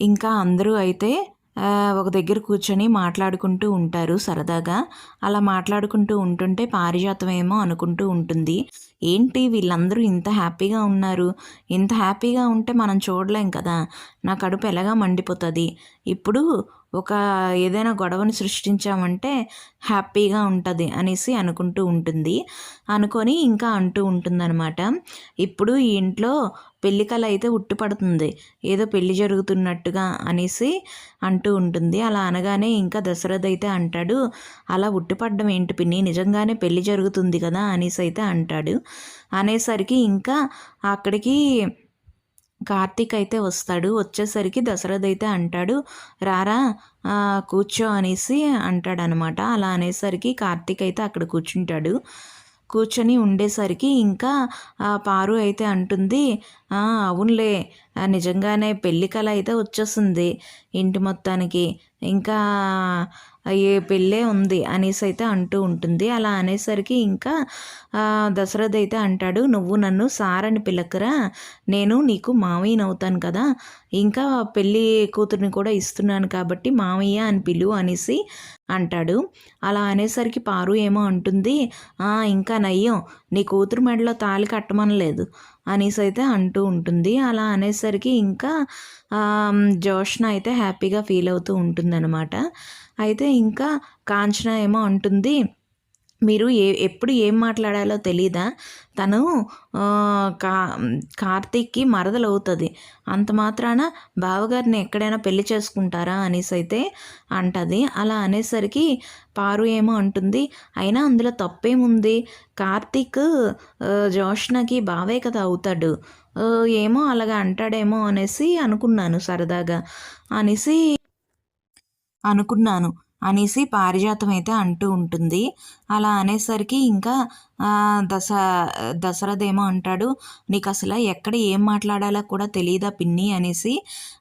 ఇంకా అందరూ అయితే ఒక దగ్గర కూర్చొని మాట్లాడుకుంటూ ఉంటారు సరదాగా. అలా మాట్లాడుకుంటూ ఉంటుంటే పారిజాతం ఏమో అనుకుంటూ ఉంటుంది. ఏంటి వీళ్ళందరూ ఇంత హ్యాపీగా ఉన్నారు? ఇంత హ్యాపీగా ఉంటే మనం చూడలేం కదా? నా కడుపు ఎలాగా మండిపోతుంది? ఇప్పుడు ఒక ఏదైనా గొడవని సృష్టించామంటే హ్యాపీగా ఉంటుంది అనేసి అనుకుంటూ ఉంటుంది. అనుకొని ఇంకా అంటూ ఉంటుందన్నమాట. ఇప్పుడు ఈ ఇంట్లో పెళ్ళి కళ అయితే ఉట్టుపడుతుంది. ఏదో పెళ్ళి జరుగుతున్నట్టుగా అనేసి అంటూ ఉంటుంది. అలా అనగానే ఇంకా దశరథ్ అయితే అంటాడు అలా ఉట్టుపడ్డం ఏంటి పిన్ని? నిజంగానే పెళ్ళి జరుగుతుంది కదా? అనేసి అయితే అంటాడు. అనేసరికి ఇంకా అక్కడికి కార్తీక్ అయితే వస్తాడు. వచ్చేసరికి దశరథ్ అయితే అంటాడు రారా కూర్చో అనేసి అంటాడనమాట. అలా అనేసరికి కార్తీక్ అయితే అక్కడ కూర్చుంటాడు. కూర్చొని ఉండేసరికి ఇంకా పారు అయితే అంటుంది అవునులే నిజంగానే పెళ్ళి కళ అయితే వచ్చేస్తుంది ఇంటి మొత్తానికి. ఇంకా ఏ పెళ్ళే ఉంది అనేసి అయితే అంటూ ఉంటుంది. అలా అనేసరికి ఇంకా దశరథ్ అయితే అంటాడు నువ్వు నన్ను సార్ అని పిలకరా నేను నీకు మామయ్యనవుతాను కదా. ఇంకా పెళ్ళి కూతురిని కూడా ఇస్తున్నాను కాబట్టి మామయ్య అని పిలు అనేసి అంటాడు. అలా అనేసరికి పారు ఏమో అంటుంది ఇంకా నయ్యం నీ కూతురు మెడలో తాళి కట్టమనలేదు అనేసి అయితే అంటూ ఉంటుంది. అలా అనేసరికి ఇంకా జోష్న అయితే హ్యాపీగా ఫీల్ అవుతూ ఉంటుందన్నమాట. అయితే ఇంకా కాంచన ఏమో అంటుంది మీరు ఏ ఎప్పుడు ఏం మాట్లాడాలో తెలీదా? తను కా కార్తీక్కి మరదలు అవుతుంది. అంత మాత్రాన బావగారిని ఎక్కడైనా పెళ్ళి చేసుకుంటారా అనేసి అయితే అంటది. అలా అనేసరికి పారు ఏమో అంటుంది అయినా అందులో తప్పేముంది? కార్తీక్ జోష్నకి బావే కదా అవుతాడు. ఏమో అలాగా అంటాడేమో అనేసి అనుకున్నాను సరదాగా. అనేసి అనుకున్నాను అనేసి పారిజాతం అయితే అంటూ ఉంటుంది. అలా అనేసరికి ఇంకా దశ దశరథేమో అంటాడు. నీకు అసలు ఎక్కడ ఏం మాట్లాడాలో కూడా తెలియదా పిన్ని అనేసి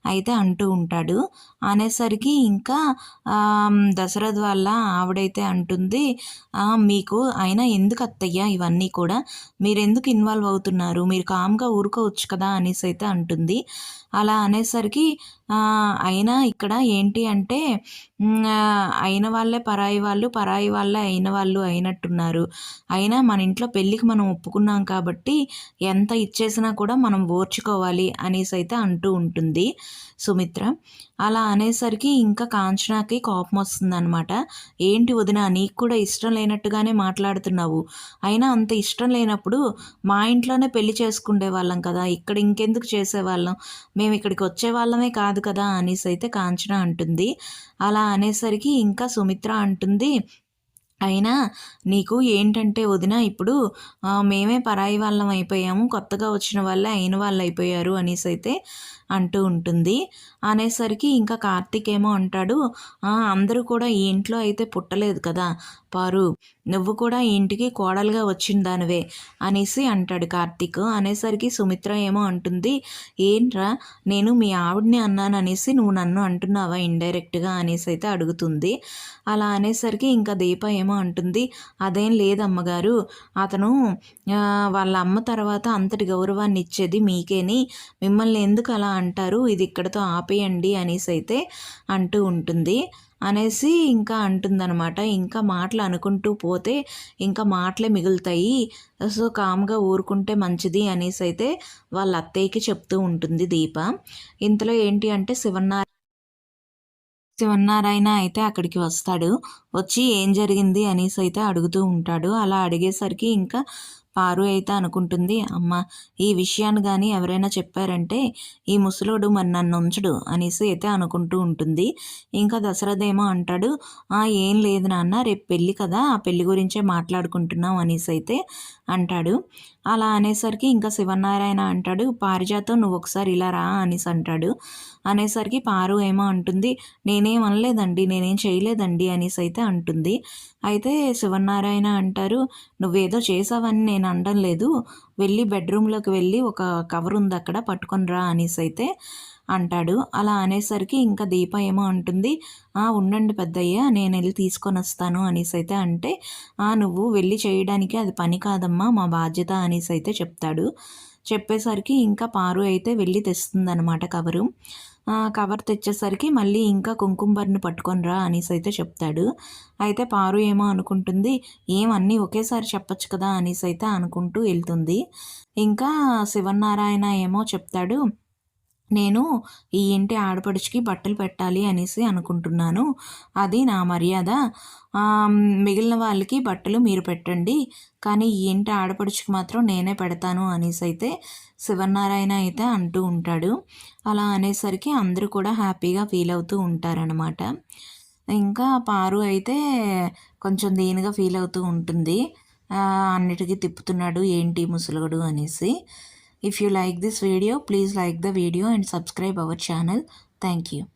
అయితే అంటూ ఉంటాడు. అనేసరికి ఇంకా దశరథ్ వల్ల ఆవిడైతే అంటుంది మీకు అయినా ఎందుకు అత్తయ్య ఇవన్నీ కూడా? మీరు ఎందుకు ఇన్వాల్వ్ అవుతున్నారు? మీరు కామ్గా ఊరుకోవచ్చు కదా? అనేసి అయితే అంటుంది. అలా అనేసరికి అయినా ఇక్కడ ఏంటి అంటే అయిన వాళ్ళే పరాయి వాళ్ళు పరాయి వాళ్ళే అయిన వాళ్ళు అయినట్టున్నారు. అయినా మన ఇంట్లో పెళ్ళికి మనం ఒప్పుకున్నాం కాబట్టి ఎంత ఇచ్చేసినా కూడా మనం ఓర్చుకోవాలి అనేసి అయితే అంటూ ఉంటుంది. సుమిత్ర అలా అనేసరికి ఇంకా కాంచనాకి కోపం వస్తుందన్నమాట. ఏంటి వదిన నీకు కూడా ఇష్టం లేనట్టుగానే మాట్లాడుతున్నావు. అయినా అంత ఇష్టం లేనప్పుడు మా ఇంట్లోనే పెళ్ళి చేసుకుండే వాళ్ళం కదా ఇక్కడ ఇంకెందుకు చేసేవాళ్ళం? మేము ఇక్కడికి వచ్చే వాళ్ళమే కాదు కదా అనేసి అయితే కాంచన అంటుంది. అలా అనేసరికి ఇంకా సుమిత్ర అంటుంది అయినా నీకు ఏంటంటే వదిన ఇప్పుడు మేమే పరాయి వాళ్ళం అయిపోయాము కొత్తగా వచ్చిన వాళ్ళే అయిన వాళ్ళు అయిపోయారు అనేసి అయితే అంటూ ఉంటుంది. అనేసరికి ఇంకా కార్తీక్ ఏమో అంటాడు అందరూ కూడా ఈ ఇంట్లో అయితే పుట్టలేదు కదా పారు నువ్వు కూడా ఇంటికి కోడలుగా వచ్చిన దానివే అనేసి అంటాడు కార్తీక్. అనేసరికి సుమిత్ర ఏమో అంటుంది ఏంట్రా నేను మీ ఆవిడని అన్నాను అనేసి నువ్వు నన్ను అంటున్నావా ఇండైరెక్ట్గా అనేసి అయితే అడుగుతుంది. అలా అనేసరికి ఇంకా దీప ఏమో అంటుంది అదేం లేదమ్మగారు అతను వాళ్ళ అమ్మ తర్వాత అంతటి గౌరవాన్ని ఇచ్చేది మీకేని మిమ్మల్ని ఎందుకు అలా అంటారు ఇది ఇక్కడతో ఆపేయండి అనేసి అయితే అంటూ ఉంటుంది. అనేసి ఇంకా అంటుందన్నమాట. ఇంకా మాటలు అనుకుంటూ పోతే ఇంకా మాటలే మిగులుతాయి. సో కామ్గా ఊరుకుంటే మంచిది అనేసి అయితే వాళ్ళ అత్తయ్యకి చెప్తూ ఉంటుంది దీప. ఇంతలో ఏంటి అంటే శివనారాయణ శివన్నారాయణ అయితే అక్కడికి వస్తాడు. వచ్చి ఏం జరిగింది అనేసి అయితే అడుగుతూ ఉంటాడు. అలా అడిగేసరికి ఇంకా పారు అయితే అనుకుంటుంది. అమ్మ ఈ విషయాన్ని కానీ ఎవరైనా చెప్పారంటే ఈ ముసలోడు మరి నన్ను ఉంచడు అనేసి అయితే అనుకుంటూ ఉంటుంది. ఇంకా దశరథేమో అంటాడు అంటాడు ఏం లేదు నాన్న రేపు పెళ్ళి కదా ఆ పెళ్ళి గురించే మాట్లాడుకుంటున్నాం అనేసి అయితే అంటాడు. అలా అనేసరికి ఇంకా శివనారాయణ అంటాడు పారిజాతం నువ్వు ఒకసారి ఇలా రా అనేసి అంటాడు. అనేసరికి పారు ఏమో అంటుంది. నేనేం అనలేదండి నేనేం చేయలేదండి అనేసి అయితే అంటుంది. అయితే శివనారాయణ అంటారు నువ్వేదో చేసావని నేను అనడం లేదు. వెళ్ళి బెడ్రూమ్లోకి వెళ్ళి ఒక కవర్ ఉంది అక్కడ పట్టుకొని రా అనేసి అయితే అంటాడు. అలా అనేసరికి ఇంకా దీప ఏమో అంటుంది ఆ ఉండండి పెద్దయ్య నేను వెళ్ళి తీసుకొని వస్తాను అనేసి అయితే అంటే ఆ నువ్వు వెళ్ళి చేయడానికి అది పని కాదమ్మా మా బాధ్యత అనేసి అయితే చెప్తాడు. చెప్పేసరికి ఇంకా పారు అయితే వెళ్ళి తెస్తుందనమాట కవరు. కవర్ తెచ్చేసరికి మళ్ళీ ఇంకా కుంకుంబర్ని పట్టుకొని రా అనేసి అయితే చెప్తాడు. అయితే పారు ఏమో అనుకుంటుంది ఏమన్నీ ఒకేసారి చెప్పొచ్చు కదా అనేసి అయితే అనుకుంటూ వెళ్తుంది. ఇంకా శివనారాయణ ఏమో చెప్తాడు నేను ఈ ఇంటి ఆడపడుచుకి బట్టలు పెట్టాలి అనేసి అనుకుంటున్నాను. అది నా మర్యాద. మిగిలిన వాళ్ళకి బట్టలు మీరు పెట్టండి. కానీ ఈ ఇంటి ఆడపడుచుకి మాత్రం నేనే పెడతాను అనేసి అయితే శివనారాయణ అయితే అంటూ ఉంటాడు. అలా అనేసరికి అందరూ కూడా హ్యాపీగా ఫీల్ అవుతూ ఉంటారనమాట ఇంకా పారు అయితే కొంచెం దీనిగా ఫీల్ అవుతూ ఉంటుంది. అన్నిటికీ తిప్పుతున్నాడు ఏంటి ముసలుగడు అనేసి. If you like this video, please like the video and subscribe our channel. Thank you.